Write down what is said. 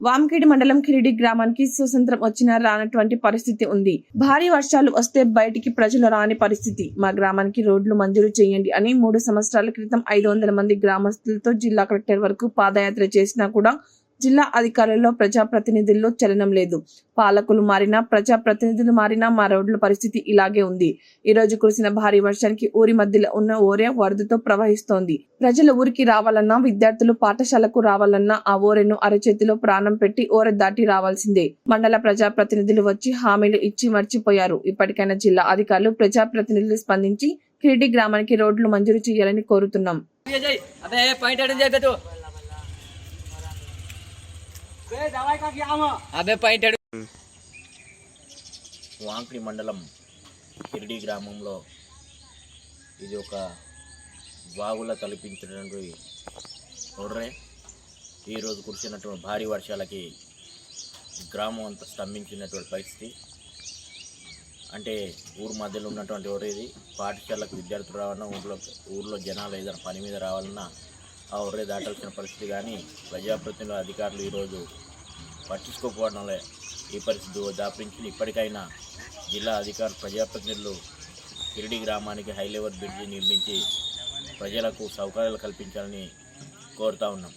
వాంకిడి మండలం కిరిడి గ్రామానికి స్వతంత్రం వచ్చినా రానటువంటి పరిస్థితి ఉంది. భారీ వర్షాలు వస్తే బయటికి ప్రజలు రాని పరిస్థితి. మా గ్రామానికి రోడ్లు మంజూరు చేయండి అని మూడు సంవత్సరాల క్రితం ఐదు వందల మంది గ్రామస్తులతో జిల్లా కలెక్టర్ వరకు పాదయాత్ర చేసినా కూడా జిల్లా అధికారుల్లో ప్రజాప్రతినిధుల్లో చలనం లేదు. పాలకులు మారినా ప్రజాప్రతినిధులు మారినా మా రోడ్ల పరిస్థితి ఇలాగే ఉంది. ఈ రోజు కురిసిన భారీ వర్షానికి ఊరి మధ్యలో ఉన్న ఓరే వరదతో ప్రవహిస్తోంది. ప్రజలు ఊరికి రావాలన్నా విద్యార్థులు పాఠశాలకు రావాలన్నా ఆ ఓరెను అరచేతిలో ప్రాణం పెట్టి ఓరె దాటి రావాల్సిందే. మండల ప్రజాప్రతినిధులు వచ్చి హామీలు ఇచ్చి మర్చిపోయారు. ఇప్పటికైనా జిల్లా అధికారులు ప్రజాప్రతినిధులు స్పందించి కిరిడి గ్రామానికి రోడ్లు మంజూరు చేయాలని కోరుతున్నాం. అదే వాంకిడి మండలం కిరిడి గ్రామంలో ఇది ఒక బావుల తలపించినటువంటి ఒర్రే. ఈరోజు కురిసినటువంటి భారీ వర్షాలకి గ్రామం అంతా స్తంభించినటువంటి పరిస్థితి. అంటే ఊరు మధ్యలో ఉన్నటువంటి ఒర్రేది పాఠశాలకు విద్యార్థులు రావాలన్నా ఊర్లో ఊర్లో జనాలు ఏదైనా పని మీద రావాలన్నా ఆ ఒర్రే దాటాల్సిన పరిస్థితి కానీ ప్రజాప్రతినిధుల అధికారులు ఈరోజు పట్టించుకోకపోవడం ఈ పరిస్థితి దాపించింది. ఇప్పటికైనా జిల్లా అధికారులు ప్రజాప్రతినిధులు కిరిడి గ్రామానికి హై లెవెల్ బ్రిడ్జి నిర్మించి ప్రజలకు సౌకర్యాలు కల్పించాలని కోరుతా ఉన్నాం.